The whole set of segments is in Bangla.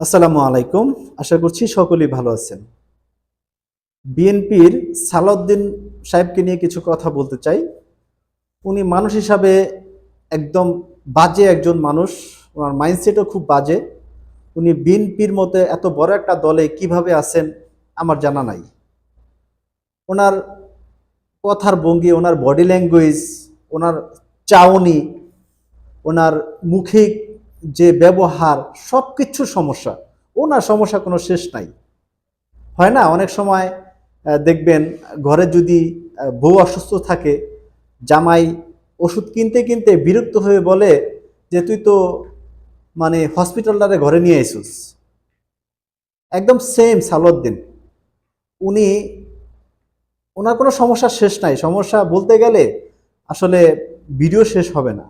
আসসালামু আলাইকুম। আশা করছি সকলেই ভালো আছেন। বিএনপির সালাউদ্দিন সাহেবকে নিয়ে কিছু কথা বলতে চাই। উনি মানুষ হিসাবে একদম বাজে একজন মানুষ। ওনার মাইন্ডসেটও খুব বাজে। উনি বিএনপির মতে এত বড় একটা দলে কীভাবে আছেন আমার জানা নাই। ওনার কথার ভঙ্গি, ওনার বডি ল্যাঙ্গুয়েজ ওনার চাউনি ওনার মুখিক যে ব্যবহার সব কিছু সমস্যা, ওনার সমস্যা কোনো শেষ নাই। হয় না? অনেক সময় দেখবেন ঘরে যদি বউ অসুস্থ থাকে, জামাই ওষুধ কিনতে কিনতে বিরক্ত হয়ে বলে যে, তুই তো মানে হসপিটালটারে ঘরে নিয়ে এসুস একদম সেম সালুদ্দিন উনি, ওনার কোনো সমস্যা শেষ নাই। সমস্যা বলতে গেলে আসলে ভিডিও শেষ হবে না।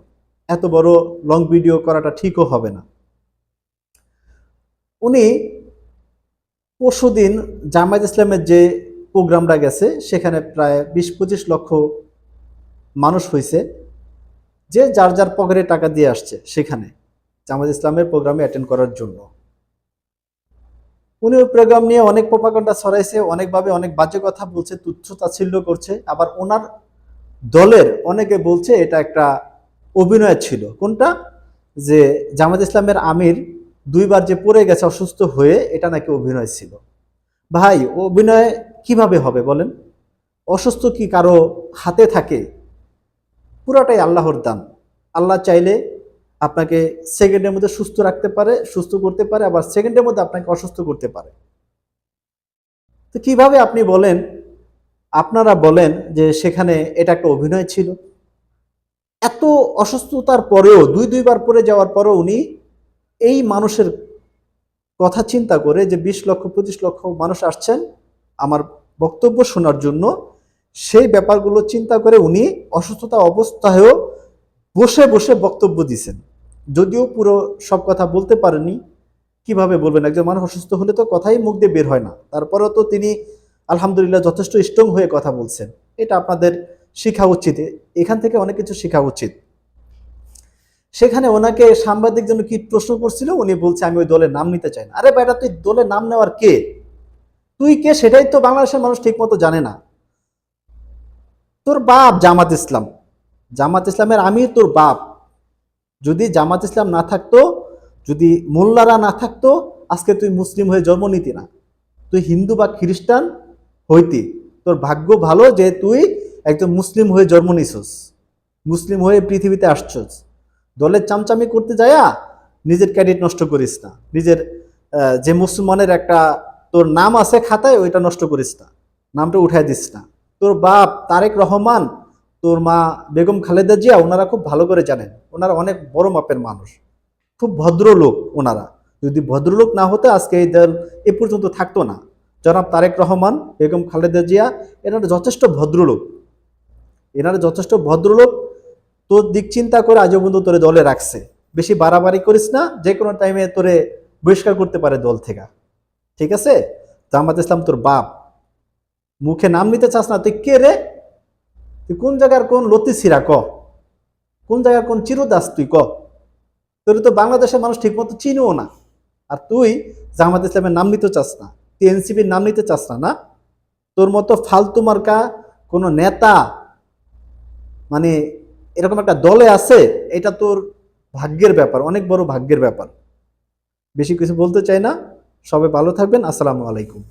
এত বড় লং ভিডিও করাটা ঠিকও হবে না। উনি পরশুদিন জামায়াত ইসলামের যে প্রোগ্রামটা গেছে, সেখানে প্রায় বিশ পঁচিশ লক্ষ মানুষ হয়েছে যে যার যার পকেটে টাকা দিয়ে আসছে সেখানে জামায়াত ইসলামের প্রোগ্রামে অ্যাটেন্ড করার জন্য। উনি ওই প্রোগ্রাম নিয়ে অনেক প্রপাকাণ্ডা ছড়াইছে, অনেকভাবে অনেক বাজে কথা বলছে, তুচ্ছ তাচ্ছিল্য করছে, আবার ওনার দলের অনেকে বলছে এটা একটা অভিনয় ছিল। কোনটা? যে জামাত ইসলামের আমির দুইবার যে পড়ে গেছে, অসুস্থ হয়ে এটা নাকি অভিনয় ছিল। ভাই, অভিনয় কীভাবে হবে বলেন? অসুস্থ কি কারও হাতে থাকে? পুরাটাই আল্লাহর দান। আল্লাহ চাইলে আপনাকে সেকেন্ডের মধ্যে সুস্থ রাখতে পারে, সুস্থ করতে পারে, আবার সেকেন্ডের মধ্যে আপনাকে অসুস্থ করতে পারে। তো কীভাবে আপনি বলেন, আপনারা বলেন যে সেখানে এটা একটা অভিনয় ছিল? এত অসুস্থতার পরেও, দুই, দুইবার পরে যাওয়ার পরেও উনি এই মানুষের কথা চিন্তা করে যে বিশ লক্ষ, পঁচিশ লক্ষ মানুষ আসছেন আমার বক্তব্য শোনার জন্য, সেই ব্যাপারগুলো চিন্তা করে উনি অসুস্থতা অবস্থায়ও বসে বসে বক্তব্য দিছেন। যদিও পুরো সব কথা বলতে পারেনি কীভাবে বলবেন? একজন মানুষ অসুস্থ হলে তো কথাই মুখ দিয়ে বের হয় না। তারপরেও তো তিনি আলহামদুলিল্লাহ যথেষ্ট স্ট্রং হয়ে কথা বলছেন। এটা আপনাদের শেখা উচিত, এখান থেকে অনেক কিছু শেখা উচিত। সেখানে ওনাকে সাংবাদিক জন্য কি প্রশ্ন করছিল, উনি বলছে, আমি ওই দলের নাম নিতে চাই না। আরে বেটা, তুই দলের নাম নেওয়ার কে? তুই কে সেটাই তো বাংলাদেশের মানুষ ঠিক মতো জানে না। তোর বাপ জামাত ইসলাম। জামাত ইসলামের আমি তোর বাপ। যদি জামাত ইসলাম না থাকতো, যদি মোল্লারা না থাকতো, আজকে তুই মুসলিম হয়ে জন্ম নিতি না। তুই হিন্দু বা খ্রিস্টান হইতি। তোর ভাগ্য ভালো যে তুই একজন মুসলিম হয়ে জন্ম নিছস, মুসলিম হয়ে পৃথিবীতে আসছস। দলের চামচামি করতে যায়া নিজের ক্যাডিট নষ্ট করিস না। নিজের যে মুসলমানের একটা তোর নাম আছে খাতায়, ওইটা নষ্ট করিস না। নামটা উঠাই দিস না। তোর বাপ তারেক রহমান, তোর মা বেগম খালেদা জিয়া, ওনারা খুব ভালো করে জানেন। ওনারা অনেক বড় মাপের মানুষ। খুব ভদ্রলোক ওনারা। যদি ভদ্রলোক না হতে আজকে এই দল এ পর্যন্ত থাকতো না। জনাব তারেক রহমান, বেগম খালেদা জিয়া, এনারা যথেষ্ট ভদ্রলোক। এনারা যথেষ্ট ভদ্রলোক। তোর দিক চিন্তা করে আজও পর্যন্ত তোরে দলে রাখছে। বেশি বাড়াবাড়ি করিস না যে কোনো টাইমে তোরে বহিষ্কার করতে পারে দল থেকে। ঠিক আছে? জামাত ইসলাম তোর বাপ। মুখে নাম নিতে চাস না, তুই কে রে? তুই কোন জায়গার কোন লতি সিরা ক? কোন জায়গার কোন চিরদাস তুই ক? তোর তো বাংলাদেশের মানুষ ঠিকমতো চিনও না। আর তুই জামাত ইসলামের নাম নিতে চাস না তুই এনসিপির নাম নিতে চাস না না? তোর মতো ফালতু মার্কা কোনো নেতা মানে এরকম একটা দলে আছে, এটা তোর ভাগ্যের ব্যাপার, অনেক বড় ভাগ্যের ব্যাপার। বেশি কিছু বলতে চাই না, সবাই ভালো থাকবেন, আসসালামু আলাইকুম।